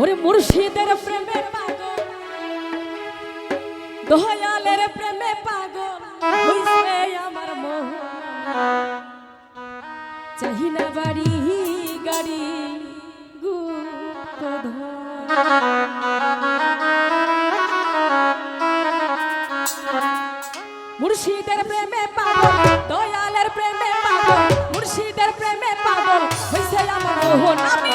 ওরে মুর্শিদের প্রেমে পাগল। দয়ালের প্রেমে পাগল। হইছে আমার মন চাহি বাড়ি, গাড়ি গুপ্তধন মুর্শিদের প্রেমে পাগল, দয়ালের প্রেমে পাগল, মুর্শিদের প্রেমে পাগল। হইছে আমার মোহন আমি